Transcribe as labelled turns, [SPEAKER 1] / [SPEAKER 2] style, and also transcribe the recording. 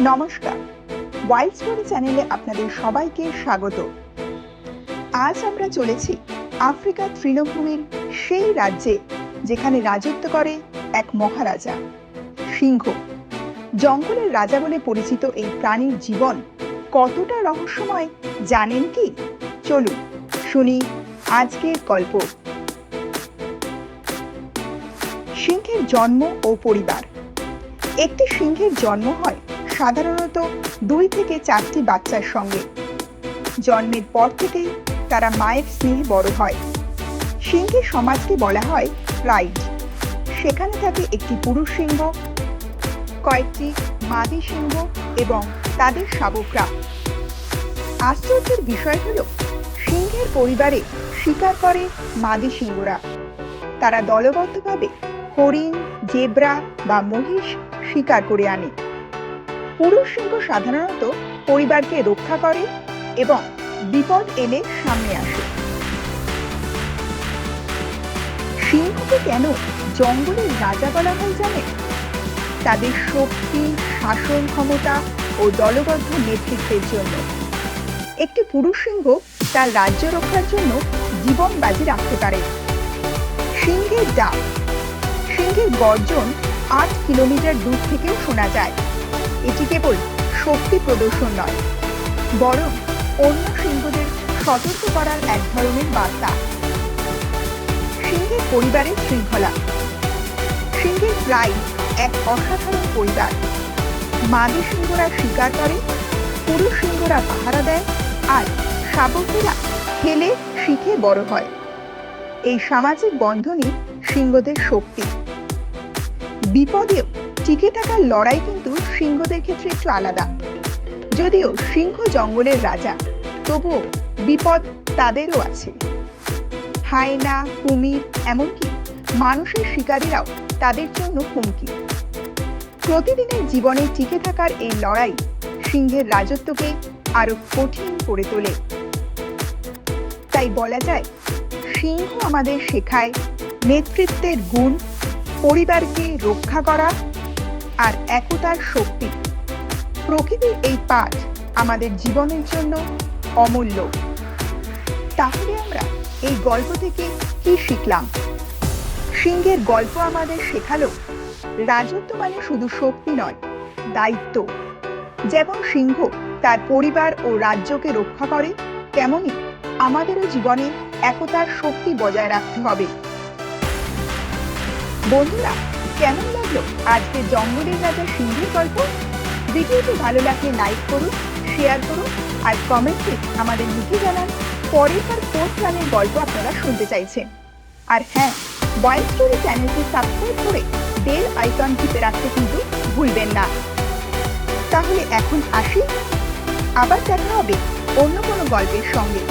[SPEAKER 1] নমস্কার। Wild story চ্যানেলে আপনাদের সবাইকে স্বাগত। আজ আমরা চলেছি আফ্রিকার তৃণভূমির সেই রাজ্যে যেখানে রাজত্ব করে এক মহারাজা, সিংহ। জঙ্গলের রাজা বলে পরিচিত এই প্রাণীর জীবন কতটা রহস্যময় জানেন কি? চলুন শুনি আজকের গল্প। সিংহের জন্ম ও পরিবার। একটি সিংহের জন্ম হয় সাধারণত দুই থেকে চারটি বাচ্চার সঙ্গে। জন্মের পর থেকেই তারা মায়ের স্নেহে বড় হয়। সিংহের সমাজকে বলা হয় প্রাইড। সেখানে থাকে একটি পুরুষ সিংহ, কয়েকটি মাদি সিংহ এবং তাদের শাবকরা। আশ্চর্যের বিষয় হল, সিংহের পরিবারে শিকার করে মাদি সিংহরা। তারা দলবদ্ধভাবে হরিণ, জেব্রা বা মহিষ শিকার করে আনে। পুরুষ সিংহ সাধারণত পরিবারকে রক্ষা করে এবং বিপদ এলে সামনে আসে। সিংহকে কেন জঙ্গলের রাজা বলা হয় জানে তাদের শক্তি, শাসন ক্ষমতা ও দলবদ্ধ নেতৃত্বের জন্য। একটি পুরুষ সিংহ তার রাজ্য রক্ষার জন্য জীবন বাজি রাখতে পারে। সিংহের ডাক, সিংহের গর্জন আট কিলোমিটার দূর থেকেও শোনা যায়। এটি কেবল শক্তি প্রদর্শন নয়, বরং অন্য সিংহদের সতর্ক করার এক ধরনের বার্তা। সিংহের পরিবারের শৃঙ্খলা। সিংহের প্রায় এক অসাধারণ পরিবার। মাদি সিংহরা শিকার করে, পুরুষ সিংহরা পাহারা দেয়, আর শাবকেরা খেলে শিখে বড় হয়। এই সামাজিক বন্ধনই সিংহদের শক্তি। বিপদেও টিকে থাকার লড়াই কিন্তু সিংহদের ক্ষেত্রে একটু আলাদা। যদিও সিংহ জঙ্গলের রাজা, তবুও বিপদ তাদেরও আছে। হায়না, কুমির এমনকি মানুষের শিকারীরাও তাদের জন্য হুমকি। প্রতিদিনের জীবনে টিকে থাকার এই লড়াই সিংহের রাজত্বকে আরও কঠিন করে তোলে। তাই বলা যায়, সিংহ আমাদের শেখায় নেতৃত্বের গুণ, পরিবারকে রক্ষা করা আর একতার শক্তি। প্রকৃতির এই পাঠ আমাদের জীবনের জন্য অমূল্য। তাহলে আমরা এই গল্প থেকে কি শিখলাম? সিংহের গল্প আমাদের শেখালো, রাজত্ব মানে শুধু শক্তি নয়, দায়িত্ব। যেমন সিংহ তার পরিবার ও রাজ্যকে রক্ষা করে, তেমনি আমাদেরও জীবনে একতার শক্তি বজায় রাখতে হবে। বন্ধুরা কেমন লাগল? আজকে জঙ্গলের রাজা সিংহের গল্প? ভিডিওটি ভালো লাগলে লাইক করুন শেয়ার করুন, আর কমেন্টে আমাদের লিখে জানান পরের বার কোন প্রাণের গল্প আপনারা শুনতে চাইছেন। আর হ্যাঁ ওয়াইল্ড স্টোরি চ্যানেলটি সাবস্ক্রাইব করে বেল আইকন টিপে রাখতে কিন্তু ভুলবেন না। তাহলে এখন আসি। আবার দেখা হবে অন্য কোনো গল্পের সঙ্গে।